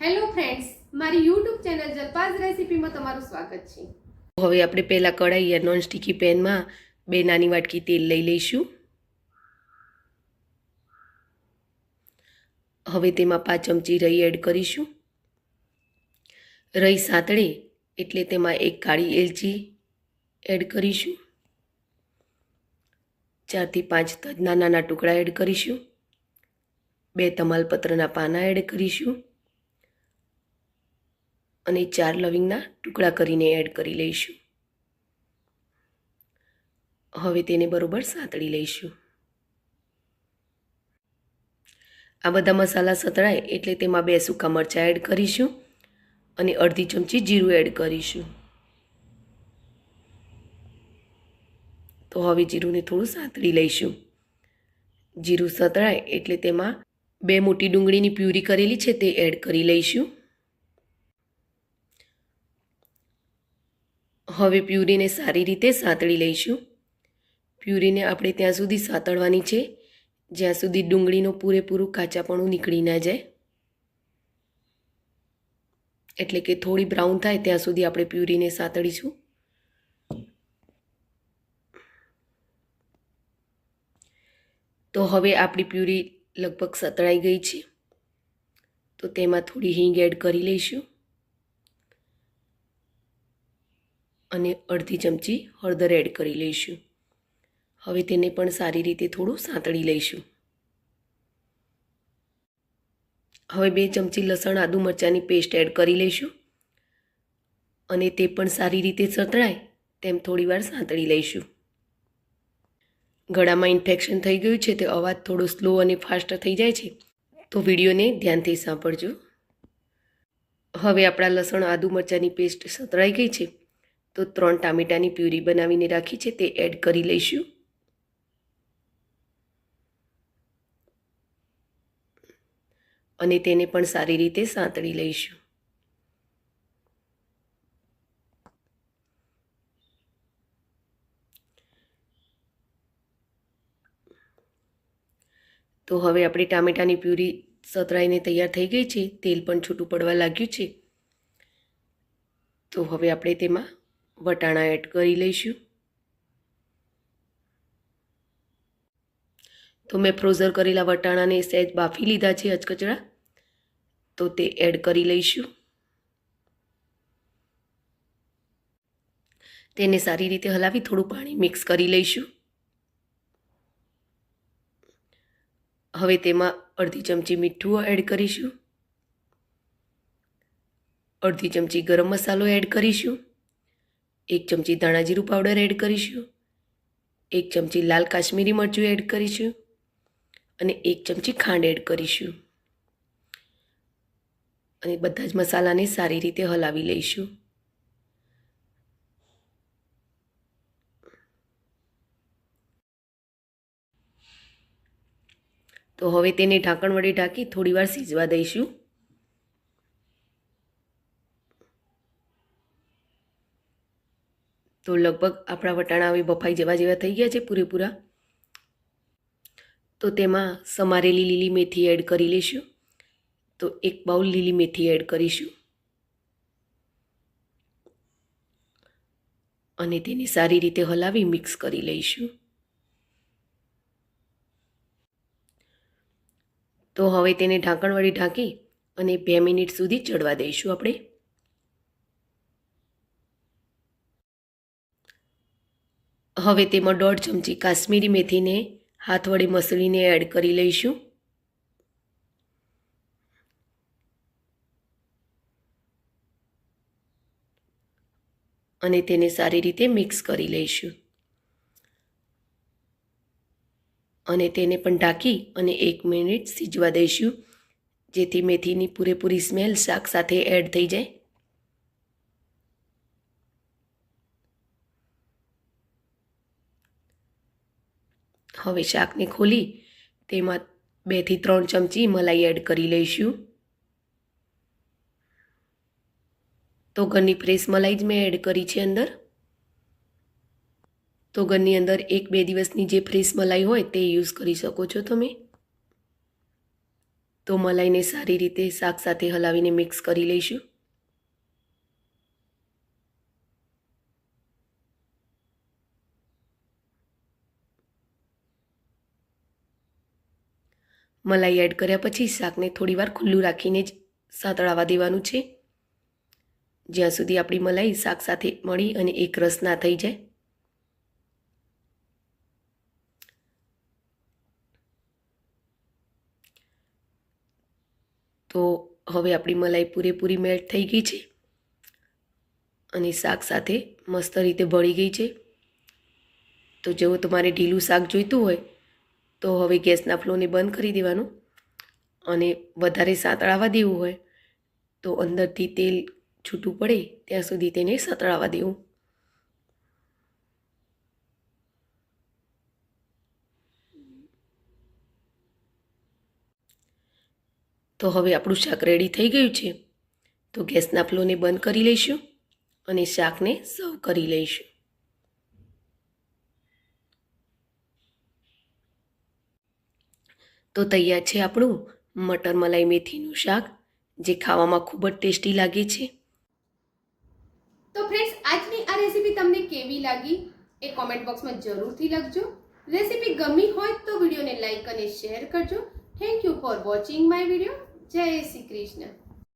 Hello friends, મારી YouTube channel જલપાઝ રેસિપીમાં તમારું સ્વાગત છે. હવે આપણે પહેલાં કઢાઈ યા નોન સ્ટિકી પેનમાં બે નાની વાટકી તેલ લઈ લઈશું. હવે તેમાં પાંચ ચમચી રહી એડ કરીશું. રહી સાતળે એટલે તેમાં એક કાળી એલચી એડ કરીશું. ચારથી પાંચ તજના નાના ટુકડા એડ કરીશું. બે તમાલપત્રના પાના એડ કરીશું. અને ચાર લવિંગના ટુકડા કરીને એડ કરી લઈશું. હવે તેને બરોબર સાતળી લઈશું. આ બધા મસાલા સતળાય એટલે તેમાં બે સૂકા મરચાં એડ કરીશું અને અડધી ચમચી જીરું એડ કરીશું. તો હવે જીરુંને થોડું સાતળી લઈશું. જીરું સતળાય એટલે તેમાં બે મોટી ડુંગળીની પ્યુરી કરેલી છે તે એડ કરી લઈશું. હવે પ્યુરીને સારી રીતે સાતળી લઈશું. પ્યુરીને આપણે ત્યાં સુધી સાતળવાની છે. જ્યાં સુધી ડુંગળીનું પૂરેપૂરું કાચાપણું નીકળી ના જાય. એટલે કે થોડી બ્રાઉન થાય ત્યાં સુધી આપણે પ્યુરીને સાતળીશું. તો હવે આપણી પ્યુરી લગભગ સતળાઈ ગઈ છે. તો તેમાં થોડી હિંગ એડ કરી લઈશું. અને અડધી ચમચી હળદર એડ કરી લઈશું. હવે તેને પણ સારી રીતે થોડું સાંતળી લઈશું. હવે બે ચમચી લસણ આદુ મરચાંની પેસ્ટ એડ કરી લઈશું. અને તે પણ સારી રીતે સતળાય તેમ થોડીવાર સાંતળી લઈશું. ગળામાં ઇન્ફેક્શન થઈ ગયું છે તે અવાજ થોડો સ્લો અને ફાસ્ટ થઈ જાય છે, તો વિડીયોને ધ્યાનથી સાંભળજો. હવે આપણા લસણ આદુ મરચાંની પેસ્ટ સતળાઈ ગઈ છે તો ત્રણ ટામેટાની પ્યુરી બનાવીને રાખી છે, તે એડ કરી લઈશું. અને તેને પણ સારી રીતે સાંતળી લઈશું. તો હવે આપણી ટામેટાની પ્યુરી સતરાઈને તૈયાર થઈ ગઈ છે, તેલ પણ છૂટું પડવા લાગ્યું છે. તો હવે આપણે તેમાં વટાણા એડ કરી લઈશું. તો મેં ફ્રોઝર કરેલા વટાણાને સહેજ બાફી લીધા છે અચકચરા. તો તે એડ કરી લઈશું. તેને સારી રીતે હલાવી થોડું પાણી મિક્સ કરી લઈશું. હવે તેમાં અડધી ચમચી મીઠું એડ કરીશું. અડધી ચમચી ગરમ મસાલો એડ કરીશું. એક ચમચી ધાણા જીરું પાવડર એડ કરીશું, એક ચમચી લાલ કાશ્મીરી મરચું એડ કરીશું અને એક ચમચી ખાંડ એડ કરીશું. અને બધા જ મસાલાને સારી રીતે હલાવી લઈશું. તો હવે તેને ઢાંકણ વડે ઢાંકી થોડીવાર સીજવા દઈશું. તો લગભગ આપણા વટાણા હવે બફાઈ જેવા જેવા થઈ ગયા છે પૂરેપૂરા. તો તેમાં સમારેલી લીલી મેથી એડ કરી લઈશું. તો એક બાઉલ લીલી મેથી એડ કરીશું. અને તેને સારી રીતે હલાવી મિક્સ કરી લઈશું. તો હવે તેને ઢાંકણવાળી ઢાંકી અને બે મિનિટ સુધી ચડવા દઈશું આપણે. હવે તેમાં દોઢ ચમચી કાશ્મીરી મેથીને હાથ વડે મસળીને એડ કરી લઈશું. અને તેને સારી રીતે મિક્સ કરી લઈશું. અને તેને પણ ઢાંકી અને એક મિનિટ સીજવા દઈશું, જેથી મેથીની પૂરેપૂરી સ્મેલ શાક સાથે એડ થઈ જાય. હવે શાકને ખોલી, તેમાં બેથી ત્રણ ચમચી મલાઈ એડ કરી લઈશું. તો ઘરની ફ્રેશ મલાઈ જ મેં એડ કરી છે અંદર. તો ઘરની અંદર એક બે દિવસની જે ફ્રેશ મલાઈ હોય તે યુઝ કરી શકો છો તમે. તો મલાઈને સારી રીતે શાક સાથે હલાવીને મિક્સ કરી લઈશું. મલાઈ એડ કર્યા પછી શાકને થોડીવાર ખુલ્લું રાખીને જ સાંતળાવા દેવાનું છે. જ્યાં સુધી આપણી મલાઈ શાક સાથે મળી અને એક રસ ના થઈ જાય. તો હવે આપણી મલાઈ પૂરેપૂરી મેલ્ટ થઈ ગઈ છે અને શાક સાથે મસ્ત રીતે ભળી ગઈ છે. તો જેવું તમારે ઢીલું શાક જોઈતું હોય તો હવે ગેસના ફ્લોને બંધ કરી દેવાનું અને વધારે સાંતળાવા દેવું હોય તો અંદરથી તેલ છૂટું પડે ત્યાં સુધી તેને સાંતળાવા દેવું. તો હવે આપણું શાક રેડી થઈ ગયું છે. તો ગેસના ફ્લોને બંધ કરી લઈશું અને શાકને સર્વ કરી લઈશું. તો તૈયાર છે આપણું મટર મલાઈ મેથીનું શાક, જે ખાવામાં ખૂબ જ ટેસ્ટી લાગે છે. તો ફ્રેન્ડ્સ આજની આ રેસીપી તમને કેવી લાગી? એ કોમેન્ટ બોક્સમાં જરૂરથી લખજો. રેસીપી ગમી હોય તો વિડીયોને લાઈક અને શેર કરજો. Thank you for watching my video Jai Shri Krishna.